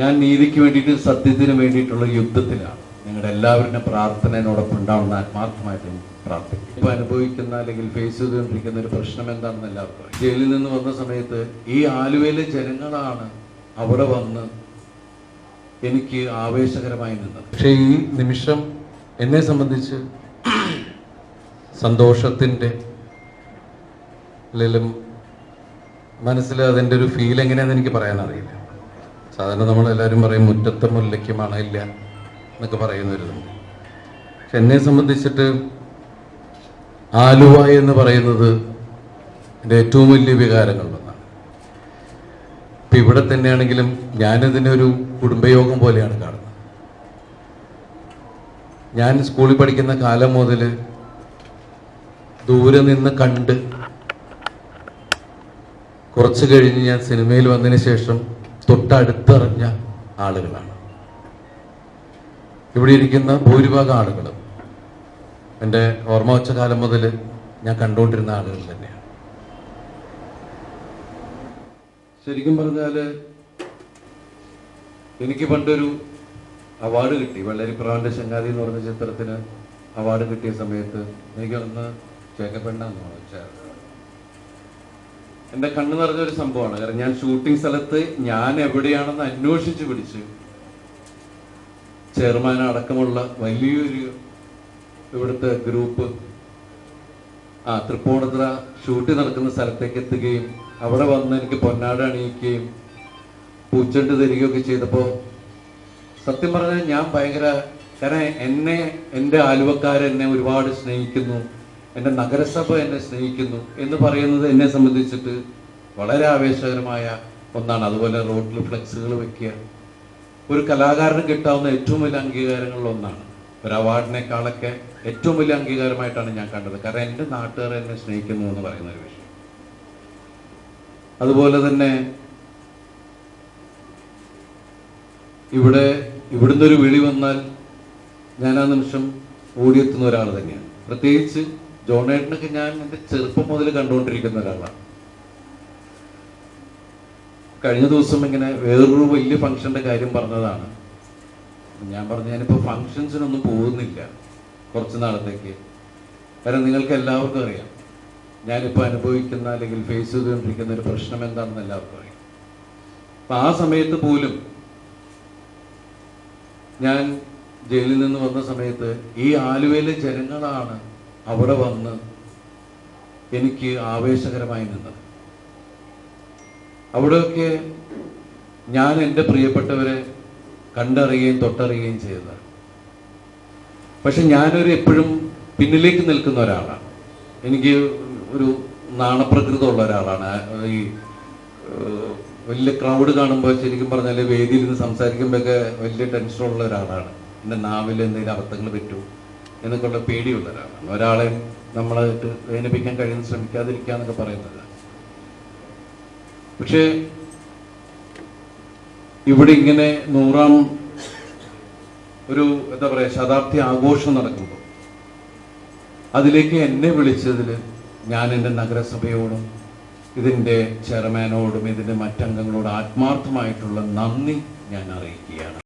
ഞാൻ നീതിക്ക് വേണ്ടിയിട്ട് സത്യത്തിന് വേണ്ടിയിട്ടുള്ള യുദ്ധത്തിലാണ്. നിങ്ങളുടെ എല്ലാവരുടെയും പ്രാർത്ഥനയോടൊപ്പം ഉണ്ടാവുന്ന ആത്മാർത്ഥമായിട്ട് പ്രാർത്ഥിക്കും ഇപ്പൊ അനുഭവിക്കുന്ന അല്ലെങ്കിൽ ഫേസ് ചെയ്തുകൊണ്ടിരിക്കുന്ന ഒരു പ്രശ്നം എന്താണെന്ന് എല്ലാവർക്കും. ജയിലിൽ നിന്ന് വന്ന സമയത്ത് ഈ ആലുവയിലെ ജനങ്ങളാണ് അവിടെ വന്ന് എനിക്ക് ആവേശകരമായി നിന്നത്. പക്ഷേ ഈ നിമിഷം എന്നെ സംബന്ധിച്ച് സന്തോഷത്തിന്റെ അല്ലെങ്കിൽ മനസ്സിൽ അതിന്റെ ഒരു ഫീൽ എങ്ങനെയാണെന്ന് എനിക്ക് പറയാൻ അറിയില്ല സാധാരണ നമ്മളെല്ലാവരും പറയും മുറ്റത്തെ മുല്ലയ്ക്ക് മണമില്ല എന്നൊക്കെ പറയുന്ന ഒരു പക്ഷെ എന്നെ സംബന്ധിച്ചിട്ട് ആലുവ എന്ന് പറയുന്നത് എന്റെ ഏറ്റവും വലിയ വികാരങ്ങളിലൊന്നാണ്. ഇപ്പം ഇവിടെ തന്നെയാണെങ്കിലും ഞാനിതിനെ ഒരു കുടുംബയോഗം പോലെയാണ് കാണുന്നത്. ഞാൻ സ്കൂളിൽ പഠിക്കുന്ന കാലം മുതൽ ദൂരെ നിന്ന് കണ്ട് കുറച്ച് കഴിഞ്ഞ് ഞാൻ സിനിമയിൽ വന്നതിന് ശേഷം തൊട്ടടുത്തറിഞ്ഞ ആളുകളാണ്. ഇവിടെ ഇരിക്കുന്ന ഭൂരിഭാഗം ആളുകളും എന്റെ ഓർമ്മ വച്ച കാലം മുതൽ ഞാൻ കണ്ടുകൊണ്ടിരുന്ന ആളുകൾ തന്നെയാണ്. ശരിക്കും പറഞ്ഞാൽ എനിക്ക് പണ്ടൊരു അവാർഡ് കിട്ടി. വെള്ളരിപ്രാവിന്റെ ശങ്കാതി എന്ന് പറഞ്ഞ ചിത്രത്തിന് അവാർഡ് കിട്ടിയ സമയത്ത് എനിക്ക് അന്ന് ചേക്കപ്പെണ്ണാന്ന് വെച്ചാൽ എന്റെ കണ്ണ് നിറഞ്ഞൊരു സംഭവമാണ്. കാരണം ഞാൻ ഷൂട്ടിംഗ് സ്ഥലത്ത് ഞാൻ എവിടെയാണെന്ന് അന്വേഷിച്ച് പിടിച്ച് ചെയർമാൻ അടക്കമുള്ള വലിയൊരു ഇവിടുത്തെ ഗ്രൂപ്പ് ആ തൃപ്പൂണിത്തുറ ഷൂട്ട് നടക്കുന്ന സ്ഥലത്തേക്ക് എത്തുകയും അവിടെ വന്ന് എനിക്ക് പൊന്നാട അണിയിക്കുകയും പൂച്ചണ്ട് തരികയൊക്കെ ചെയ്തപ്പോൾ സത്യം പറഞ്ഞാൽ ഞാൻ ഭയങ്കര കാരണം എന്നെ എന്റെ ആലുവക്കാരെന്നെ ഒരുപാട് സ്നേഹിക്കുന്നു. എന്റെ നഗരസഭ എന്നെ സ്നേഹിക്കുന്നു എന്ന് പറയുന്നത് എന്നെ സംബന്ധിച്ചിട്ട് വളരെ ആവേശകരമായ ഒന്നാണ്. അതുപോലെ റോഡിൽ ഫ്ലെക്സുകൾ വെക്കുക. ഒരു കലാകാരന് കിട്ടാവുന്ന ഏറ്റവും വലിയ അംഗീകാരങ്ങളിൽ ഒന്നാണ്. ഒരു അവാർഡിനേക്കാളൊക്കെ ഏറ്റവും വലിയ അംഗീകാരമായിട്ടാണ് ഞാൻ കണ്ടത്. കാരണം എന്റെ നാട്ടുകാർ എന്നെ സ്നേഹിക്കുന്നു എന്ന് പറയുന്ന ഒരു വിഷയം. അതുപോലെ തന്നെ ഇവിടെ ഇവിടുന്ന് ഒരു വിളി വന്നാൽ ഞാൻ ആ നിമിഷം ഓടിയെത്തുന്ന ഒരാൾ തന്നെയാണ്. പ്രത്യേകിച്ച് ജോണേട്ടനൊക്കെ ഞാൻ എന്റെ ചെറുപ്പം മുതൽ കണ്ടുകൊണ്ടിരിക്കുന്ന ഒരാളാണ് കഴിഞ്ഞ ദിവസം ഇങ്ങനെ വേറൊരു വലിയ ഫംഗ്ഷന്റെ കാര്യം പറഞ്ഞതാണ്. ഞാൻ പറഞ്ഞു ഞാനിപ്പോൾ ഫംഗ്ഷൻസിനൊന്നും പോകുന്നില്ല കുറച്ച് നാളത്തേക്ക്. കാരണം നിങ്ങൾക്ക് എല്ലാവർക്കും അറിയാം ഞാനിപ്പോൾ അനുഭവിക്കുന്ന അല്ലെങ്കിൽ ഫേസ് ചെയ്തുകൊണ്ടിരിക്കുന്ന ഒരു പ്രശ്നം എന്താണെന്ന് എല്ലാവർക്കും അറിയാം. അപ്പം ആ സമയത്ത് പോലും ഞാൻ ജയിലിൽ നിന്ന് വന്ന സമയത്ത് ഈ ആലുവയിലെ ജനങ്ങളാണ് അവിടെ വന്ന് എനിക്ക് ആവേശകരമായി നിന്നത്. അവിടെയൊക്കെ ഞാൻ എന്റെ പ്രിയപ്പെട്ടവരെ കണ്ടറിയുകയും തൊട്ടറിയുകയും ചെയ്തതാണ് പക്ഷെ ഞാനൊരു എപ്പോഴും പിന്നിലേക്ക് നിൽക്കുന്ന ഒരാളാണ്. എനിക്ക് ഒരു നാണപ്രകൃതമുള്ള ഒരാളാണ്. ഈ വലിയ ക്രൗഡ് കാണുമ്പോൾ ശരിക്കും പറഞ്ഞാൽ വേദിയിൽ നിന്ന് സംസാരിക്കുമ്പോഴൊക്കെ വലിയ ടെൻഷനുള്ള ഒരാളാണ്. എന്റെ നാവിൽ എന്തെങ്കിലും അബദ്ധങ്ങൾ പറ്റൂ. എന്നൊക്കെയുള്ള പേടിയുള്ള ഒരാളാണ് ഒരാളെ നമ്മളായിട്ട് വേദനിപ്പിക്കാൻ കഴിയുന്ന ശ്രമിക്കാതിരിക്കുക എന്നൊക്കെ പറയുന്നത്. പക്ഷേ ഇവിടെ ഇങ്ങനെ നൂറാം ഒരു എന്താ പറയാ ശതാബ്ദി ആഘോഷം നടക്കുമ്പോൾ അതിലേക്ക് എന്നെ വിളിച്ചതിൽ ഞാൻ എന്റെ നഗരസഭയോടും ഇതിന്റെ ചെയർമാനോടും ഇതിന്റെ മറ്റംഗങ്ങളോടും ആത്മാർത്ഥമായിട്ടുള്ള നന്ദി ഞാൻ അറിയിക്കുകയാണ്.